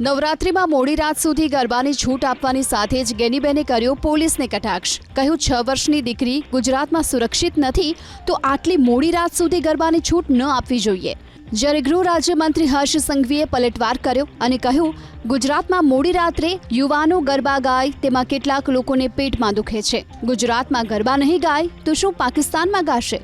નવરાત્રિમાં મોડી રાત સુધી ગરબાની છૂટ આપવાની સાથે જ ગેનીબેને કર્યો પોલીસને કટાક્ષ. કહ્યું, છ વર્ષની દીકરી ગુજરાતમાં સુરક્ષિત નથી, તો આટલી મોડી રાત સુધી ગરબાની છૂટ ન આપવી જોઈએ. જ્યારે ગૃહ રાજ્યમંત્રી હર્ષ સંઘવીએ પલટવાર કર્યો અને કહ્યું, ગુજરાતમાં મોડી રાત્રે યુવાનો ગરબા ગાય, તેમાં કેટલાક લોકોને પેટમાં દુખે છે. ગુજરાતમાં ગરબા નહીં ગાય, તો શું પાકિસ્તાનમાં ગાશે?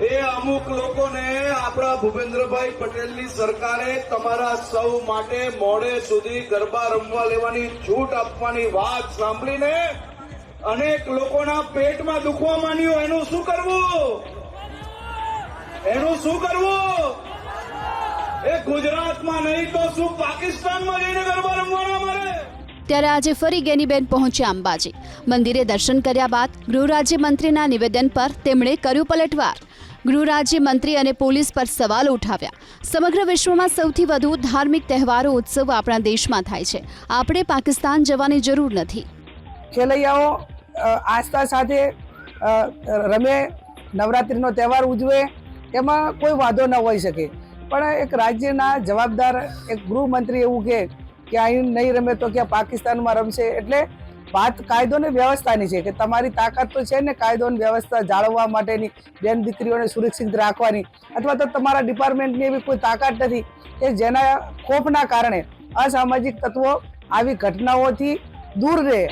એ અમુક લોકોને આપણા ભૂપેન્દ્રભાઈ પટેલની સરકારે તમારા સૌ માટે મોડે સુધી ગરબા રમવા લેવાની છૂટ આપવાની વાત સાંભળીને અનેક લોકોના પેટમાં દુખવા માંડ્યું. એનું શું કરવું? એનું શું કરવું? એ ગુજરાતમાં નહીં તો શું પાકિસ્તાનમાં જઈને ગરબા રમવાના મારે? ત્યારે આજે ફરી ગેનીબેન પહોંચ્યા અંબાજી. મંદિરે દર્શન કર્યા બાદ ગૃહ રાજ્યમંત્રીના નિવેદન પર તેમણે કર્યું પલટવાર. ગૃહ રાજ્યમંત્રી અને પોલીસ પર સવાલો ઉઠાવ્યા. સમગ્ર વિશ્વમાં સૌથી વધુ ધાર્મિક તહેવારો, ઉત્સવ આપણા દેશમાં થાય છે. આપણે પાકિસ્તાન જવાની જરૂર નથી. ખેલૈયાઓ આસ્થા સાથે રમે, નવરાત્રિનો તહેવાર ઉજવે, એમાં કોઈ વાંધો ન હોઈ શકે. પણ એક રાજ્યના જવાબદાર એક ગૃહમંત્રી એવું કહે કે અહીં નહીં રમે તો ક્યાં પાકિસ્તાનમાં રમશે? એટલે વાત કાયદો ને વ્યવસ્થાની છે કે તમારી તાકાત તો છે ને કાયદો અને વ્યવસ્થા જાળવવા માટેની બેન દીકરીઓને સુરક્ષિત રાખવાની. અથવા તો તમારા ડિપાર્ટમેન્ટની એવી કોઈ તાકાત નથી કે જેના ખોફના કારણે અસામાજિક તત્વો આવી ઘટનાઓથી દૂર રહે.